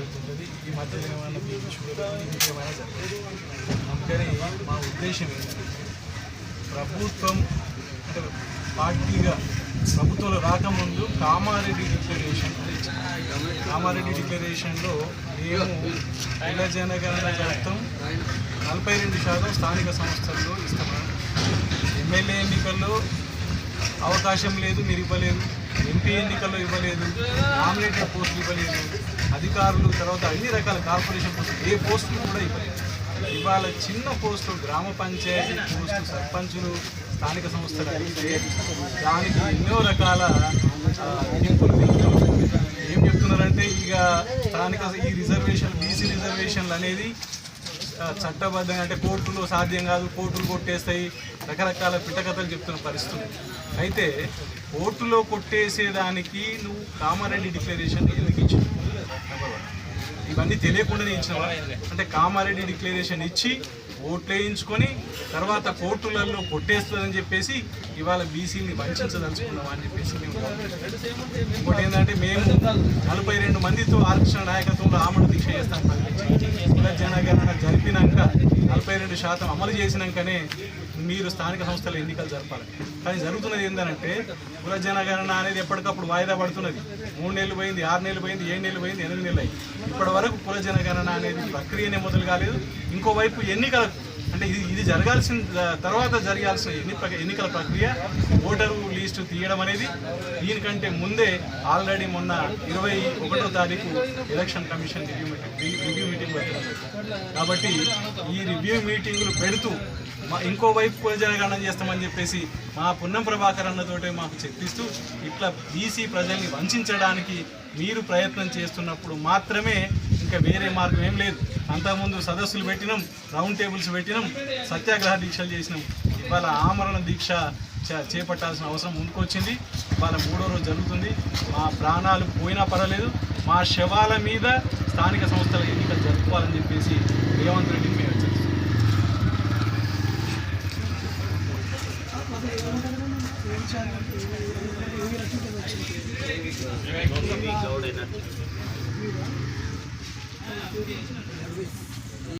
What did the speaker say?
జరుగుతుంటుంది ఈ మధ్యలో ఏమైనా బీపీ షుగర్ జరుగుతుంది? అందుకని మా ఉద్దేశం ఏంటంటే ప్రభుత్వం అంటే పార్టీగా ప్రభుత్వంలో రాకముందు కామారెడ్డి డిక్లరేషన్ కామారెడ్డి డిక్లరేషన్లో మేము కుల జనగణన జరుగుతాం నలభై రెండు శాతం స్థానిక సంస్థల్లో ఇస్తామని ఎమ్మెల్యే ఎన్నికల్లో అవకాశం లేదు మీరు ఇవ్వలేదు ఎంపీ ఎన్నికల్లో ఇవ్వలేదు. నామినేటెడ్ పోస్టులు ఇవ్వలేదు. అధికారులు తర్వాత అన్ని రకాల కార్పొరేషన్ పోస్టులు ఏ పోస్టులు కూడా ఇవ్వలేదు. ఇవాళ చిన్న పోస్టులు గ్రామ పంచాయతీ పోస్టు సర్పంచులు స్థానిక సంస్థలు అడిగితే దానికి ఎన్నో రకాల ఆ, నింపులు ఏం చెప్తున్నారంటే ఇక స్థానిక ఈ రిజర్వేషన్ బీసీ రిజర్వేషన్లు అనేది చట్టబద్ధంగా అంటే కోర్టులో సాధ్యం కాదు కోర్టులు కొట్టేస్తాయి రకరకాల పిట్టకథలు చెప్తున్న పరిస్థితులు అయితే కోర్టులో కొట్టేసేదానికి నువ్వు కామారెడ్డి డిక్లరేషన్ ఎందుకు ఇచ్చావు? ఇవన్నీ తెలియకుండానే ఇచ్చినవా? అంటే కామారెడ్డి డిక్లరేషన్ ఇచ్చి ఓట్లు వేయించుకొని తర్వాత కోర్టులలో కొట్టేస్తుందని చెప్పేసి ఇవాళ బీసీని వంచదలుచుకున్నామా అని చెప్పేసి ఇంకోటి ఏంటంటే మేము నలభై రెండు మందితో ఆరక్షణ నాయకత్వంలో ఆమడ దీక్ష చేస్తాం కుల జనగణన జరిపినాక నలభై రెండు శాతం అమలు చేసినాకనే మీరు స్థానిక సంస్థల ఎన్నికలు జరపాలి. కానీ జరుగుతున్నది ఏంటంటే కుల జనగణన అనేది ఎప్పటికప్పుడు వాయిదా పడుతున్నది. మూడు నెలలు పోయింది ఆరు నెలలు పోయింది ఏడు నెలలు పోయింది ఎనిమిది నెలలు అయింది ఇప్పటి వరకు కుల జనగణన అనేది ప్రక్రియనే మొదలు కాలేదు. ఇంకోవైపు ఎన్నికలకు అంటే ఇది ఇది జరగాల్సిన తర్వాత జరగాల్సిన ఎన్ని ఎన్నికల ప్రక్రియ ఓటరు లిస్టు తీయడం అనేది దీనికంటే ముందే ఆల్రెడీ మొన్న ఇరవై ఒకటో తారీఖు election commission review meeting review meeting పెట్టడం కాబట్టి ఈ రివ్యూ మీటింగులు పెడుతూ మా ఇంకో వైపు కులజనగణన చేస్తామని చెప్పేసి మా పున్నం ప్రభాకర్ అన్నతోటే మాకు చెప్పిస్తూ ఇట్లా బీసీ ప్రజల్ని వంచడానికి మీరు ప్రయత్నం చేస్తున్నప్పుడు మాత్రమే ఇంకా వేరే మార్గం ఏం లేదు అంతకుముందు సదస్సులు పెట్టినాం రౌండ్ టేబుల్స్ పెట్టినాం సత్యాగ్రహ దీక్షలు చేసినాం ఇవాళ ఆమరణ దీక్ష చేపట్టాల్సిన అవసరం ముందుకొచ్చింది ఇవాళ మూడో రోజు జరుగుతుంది మా ప్రాణాలు పోయినా పర్వాలేదు మా శవాల మీద స్థానిక సంస్థల ఎన్నికలు జరుపుకోవాలని చెప్పేసి రేవంత్ రెడ్డిని మేము హెచ్చరిస్తున్నాం గౌడ్ చేసినాం